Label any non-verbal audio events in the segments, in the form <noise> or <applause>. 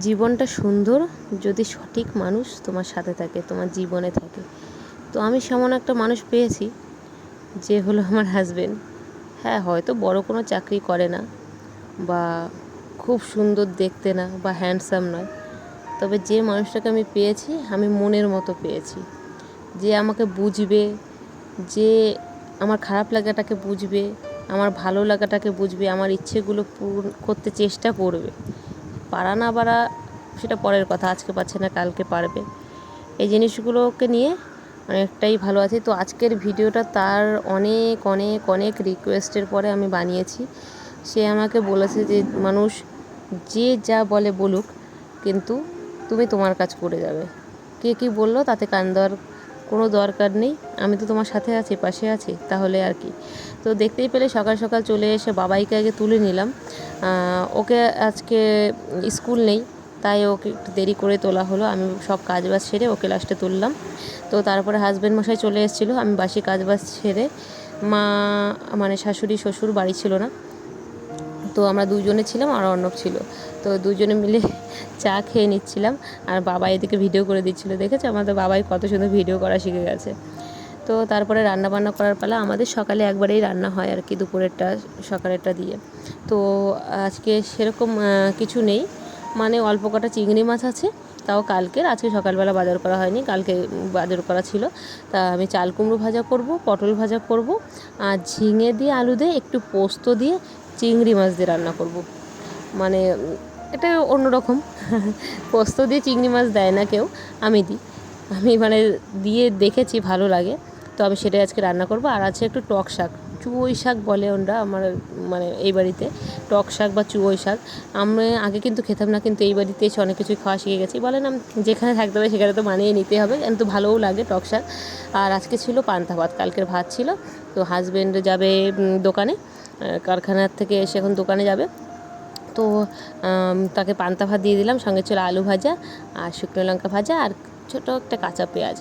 জীবনটা সুন্দর যদি সঠিক মানুষ তোমার সাথে থাকে, তোমার জীবনে থাকে। তো আমি সেমন একটা মানুষ পেয়েছি যে হলো আমার হাজবেন্ড হ্যাঁ হয়তো বড় কোনো চাকরি করে না বা খুব সুন্দর দেখতে না বা হ্যান্ডসাম নয়। তবে যে মানুষটাকে আমি পেয়েছি, আমি মনের মতো পেয়েছি। যে আমাকে বুঝবে, যে আমার খারাপ লাগাটাকে বুঝবে, আমার ভালো লাগাটাকে বুঝবে, আমার ইচ্ছেগুলো পূরণ করতে চেষ্টা করবে। পারা না পারা সেটা পরের কথা, আজকে পারছে না, কালকে পারবে। এই জিনিসগুলোকে নিয়ে অনেকটাই ভালো আছি। তো আজকের ভিডিওটা তার অনেক অনেক অনেক রিকোয়েস্টের পরে আমি বানিয়েছি। সে আমাকে বলেছে যে, মানুষ যে যা বলে বলুক, কিন্তু তুমি তোমার কাজ করে যাবে। কে কী বলল? তাতে কান দেওয়ার কোনো দরকার নেই, আমি তো তোমার সাথে আছি, পাশে আছি, তাহলে আর কি। তো দেখতেই পেলে সকাল সকাল চলে এসে বাবাইকে আগে তুলে নিলাম। ওকে আজকে স্কুল নেই, তাই ওকে একটু দেরি করে তোলা হলো। আমি সব কাজ বাজ সেরে ওকে লাস্টে তুললাম। তো তারপরে হাজব্যান্ড মশাই চলে এসেছিল, আমি বাসি কাজ বাজ সেরে মা মানে শাশুড়ি, শ্বশুর বাড়ি ছিল না। তো আমরা দুজনে ছিলাম আর অর্ণব ছিল। তো দুজনে মিলে চা খেয়ে নিচ্ছিলাম আর বাবা এদিকে ভিডিও করে দিচ্ছিল। দেখেছে? আমাদের বাবাই কত সুন্দর ভিডিও করা শিখে গেছে। তো তারপরে রান্না বান্না করার পালা আমাদের সকালে একবারেই রান্না হয় আর কি দুপুরেরটা, সকালেরটা দিয়ে। তো আজকে সেরকম কিছু নেই। মানে অল্প কটা চিংড়ি মাছ আছে, তাও কালকের। আজকে সকালবেলা বাজার করা হয়নি, কালকে বাজার করা ছিল। তা আমি চাল কুমড়ো ভাজা করব, পটল ভাজা করব, আর ঝিঙে দিয়ে আলু দিয়ে একটু পোস্ত দিয়ে চিংড়ি মাছ দিয়ে রান্না করব। মানে এটা অন্যরকম। পোস্ত দিয়ে চিংড়ি মাছ দেয় না কেউ, আমি দিই। আমি মানে দিয়ে দেখেছি ভালো লাগে। তো আমি সেটাই আজকে রান্না করব। আর আছে একটু টক শাক। চুয়োই শাক বলে ওরা আমার মানে এই বাড়িতে। টক শাক বা চুয়োই শাক। আমি আগে কিন্তু খেতাম না, কিন্তু এই বাড়িতে এসে অনেক কিছুই খাওয়া শিখে গেছি। বলে না, যেখানে থাকতে হবে সেখানে তো মানিয়ে নিতে হবে। কিন্তু ভালোও লাগে টক শাক। আর আজকে ছিল পান্তা ভাত, কালকের ভাত ছিল। তো হাজব্যান্ড যাবে দোকানে। কারখানার থেকে এসে এখন দোকানে যাবে। তো তাকে পান্তা ভাত দিয়ে দিলাম, সঙ্গে ছিল আলু ভাজা আর শুকনো লঙ্কা ভাজা আর ছোটো একটা কাঁচা পেঁয়াজ।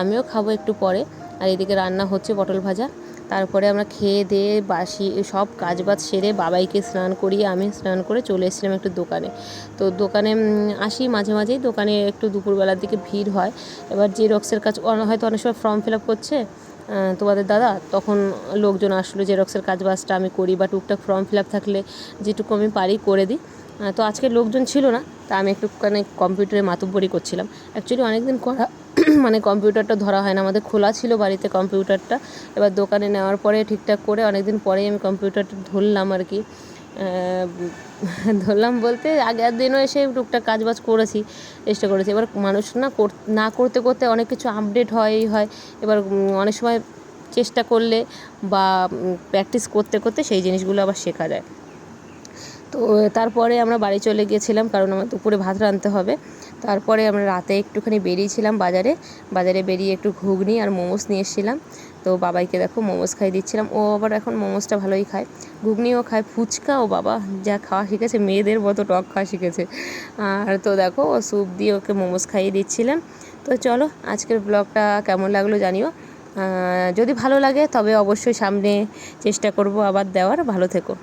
আমিও খাব একটু পরে। আর এদিকে রান্না হচ্ছে পটল ভাজা। তারপরে আমরা খেয়ে দিয়ে বাসি, সব কাজ বাজ সেরে বাবাইকে স্নান করিয়ে আমি স্নান করে চলে এসেছিলাম একটু দোকানে। তো দোকানে আসি মাঝে মাঝেই। দোকানে একটু দুপুরবেলার দিকে ভিড় হয়। এবার যে রক্সের কাজ হয়তো অনেক সময় ফর্ম ফিল আপ করছে। তোমাদের দাদা, তখন লোকজন আসলো জেরক্সের কাজ বাজটা আমি করি বা টুকটাক ফর্ম ফিল আপ থাকলে যেটুকু আমি পারি করে দিই। তো আজকে লোকজন ছিল না, তা আমি একটুখানি কম্পিউটারে মাতুব্বরি করছিলাম। অ্যাকচুয়ালি অনেক দিন করা <clears throat> মানে কম্পিউটারটা ধরা হয় না, আমাদের খোলা ছিল বাড়িতে কম্পিউটারটা। এবার দোকানে নেওয়ার পরে ঠিকঠাক করে অনেকদিন পরেই আমি কম্পিউটারটা ধরলাম আর কি। ধরলাম বলতে আগের দিনও এসে টুকটাক কাজ বাজ করেছি, চেষ্টা করেছি। এবার মানুষ না না করতে করতে অনেক কিছু আপডেট হয় হয়। এবার অনেক সময় চেষ্টা করলে বা প্র্যাকটিস করতে করতে সেই জিনিসগুলো আবার শেখা যায়। তো তারপরে আমরা বাড়ি চলে গিয়েছিলাম কারণ আমার দুপুরে ভাত রাঁধতে হবে। তারপরে আমরা রাতে একটুখানি বেরিয়েছিলাম বাজারে। বাজারে বেরিয়ে একটু ঘুগনি আর মোমোস নিয়ে এসেছিলাম। তো বাবাইকে দেখো মোমোস খাই দিচ্ছিলাম। ও আবার এখন মোমোসটা ভালোই খায়। ঘুগনিও খায় ফুচকা ও বাবা যা খাওয়া শিখেছে, মেয়েদের মতো টক খাওয়া শিখেছে। আর তো দেখো ও স্যুপ দিয়ে ওকে মোমোস খাইয়ে দিচ্ছিলাম। তো চলো আজকের ব্লগটা কেমন লাগল জানিও। যদি ভালো লাগে তবে অবশ্যই সামনে চেষ্টা করব আবার দেওয়ার। ভালো থেকো।